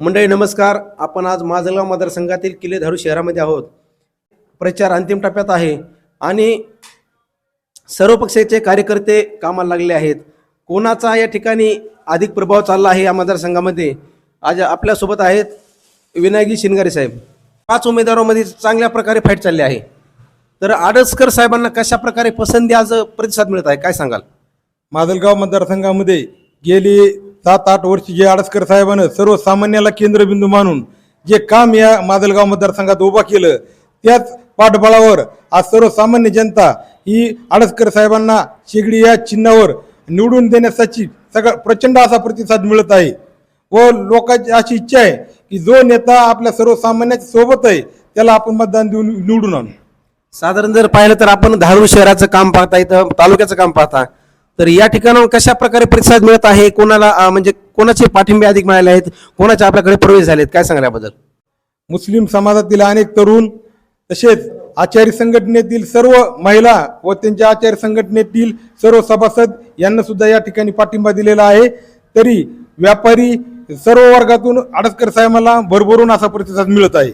मंडळी नमस्कार. आपण आज माजलगाव मतदारसंघातील किल्ले धारू शहरामध्ये आहोत. प्रचार अंतिम टप्प्यात आहे आणि सर्व पक्षाचे कार्यकर्ते कामाला लागले आहेत. कोणाचा या ठिकाणी अधिक प्रभाव चालला आहे या मतदारसंघामध्ये आज आपल्यासोबत आहेत विनायकी शिनगारे साहेब. पाच उमेदवारांमध्ये चांगल्या प्रकारे फाईट चालली आहे. तर आडसकर साहेबांना कशा प्रकारे पसंती आज प्रतिसाद मिळत आहे? काय सांगाल? माजलगाव मतदारसंघामध्ये गेली सात आठ वर्ष जे आडसकर साहेबानं सर्वसामान्याला केंद्रबिंदू मानून जे काम या माजलगाव मतदारसंघात उभा केलं त्याच पाठबळावर आज सर्वसामान्य जनता ही आडसकर साहेबांना शेगडी या चिन्हावर निवडून देण्यासाठी सगळा प्रचंड असा प्रतिसाद मिळत आहे. व लोकांची अशी इच्छा आहे की जो नेता आपल्या सर्वसामान्याच्या सोबत आहे त्याला आपण मतदान देऊन निवडून आणू. साधारण जर पाहिलं तर आपण धारूर शहराचं काम पाहता इथं तालुक्याचं काम पाहता तर या ठिकाणावर कशा प्रकारे प्रतिसाद मिळत आहे? कोणाला म्हणजे कोणाचे पाठिंबे अधिक मिळाले आहेत? कोणाचे आपल्याकडे प्रवेश झालेत? काय सांगाल याबद्दल? मुस्लिम समाजातील अनेक तरुण तसेच आचार्य संघटनेतील सर्व महिला व त्यांच्या आचार्य संघटनेतील सर्व सभासद यांना सुद्धा या ठिकाणी पाठिंबा दिलेला आहे. तरी व्यापारी सर्व वर्गातून आडसकर साहेबांना भरभरून असा प्रतिसाद मिळत आहे.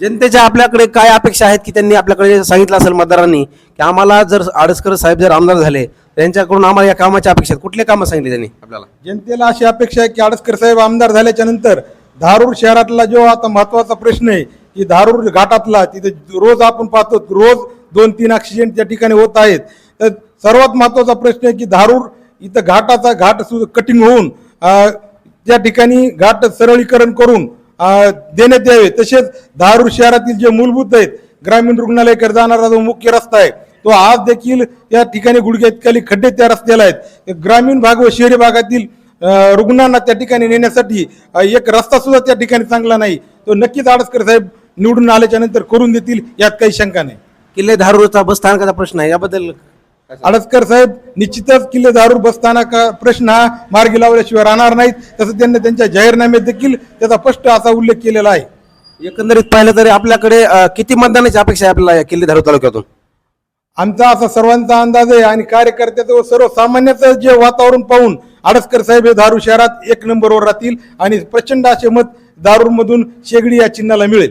जनतेच्या आपल्याकडे काय अपेक्षा आहेत की त्यांनी आपल्याकडे सांगितलं असेल मतदारांनी की आम्हाला जर आडसकर साहेब जर आमदार झाले त्यांच्याकडून आम्हाला या कामाच्या अपेक्षा आहेत. कुठले कामं सांगितले त्यांनी आपल्याला? जनतेला अशी अपेक्षा आहे की आडसकर साहेब आमदार झाल्याच्यानंतर धारूर शहरातला जो आता महत्त्वाचा प्रश्न आहे की धारूर घाटातला तिथे रोज आपण पाहतो रोज दोन तीन ॲक्सिडेंट त्या ठिकाणी होत आहेत. तर सर्वात महत्त्वाचा प्रश्न आहे की धारूर इथं घाटाचा घाट सु कटिंग होऊन अं, त्या ठिकाणी घाट सरळीकरण करून अं, देण्यात यावे तसेच धारूर शहरातील जे मूलभूत आहेत ग्रामीण रुग्णालयाकडे जाणारा जो मुख्य रस्ता आहे तो आज देखील या ठिकाणी गुडघ्या इतकाली खड्डे त्या रस्त्याला आहेत. ग्रामीण भाग व शहरी भागातील रुग्णांना त्या ठिकाणी नेण्यासाठी एक रस्ता सुद्धा त्या ठिकाणी चांगला नाही. तो नक्कीच आडसकर साहेब निवडून आल्याच्यानंतर करून देतील यात काही शंका नाही. किल्ले धारूरचा बस स्थानकाचा प्रश्न आहे याबद्दल? आडसकर साहेब निश्चितच किल्ले दारू बसताना प्रश्न हा मार्गी लावल्याशिवाय राहणार नाहीत. तसं त्यांनी त्यांच्या जाहीरनाम्यात देखील त्याचा स्पष्ट असा उल्लेख केलेला आहे. एकंदरीत पाहिलं तरी आपल्याकडे किती मतदानाची अपेक्षा आहे आपल्याला या किल्ले धारूर तालुक्यातून? आमचा असा सर्वांचा अंदाज आहे आणि कार्यकर्त्याचं व सर्वसामान्याचं जे वातावरण पाहून आडसकर साहेब हे दारू शहरात एक नंबरवर राहतील आणि प्रचंड असे मत दारूमधून शेगडी या चिन्हाला मिळेल.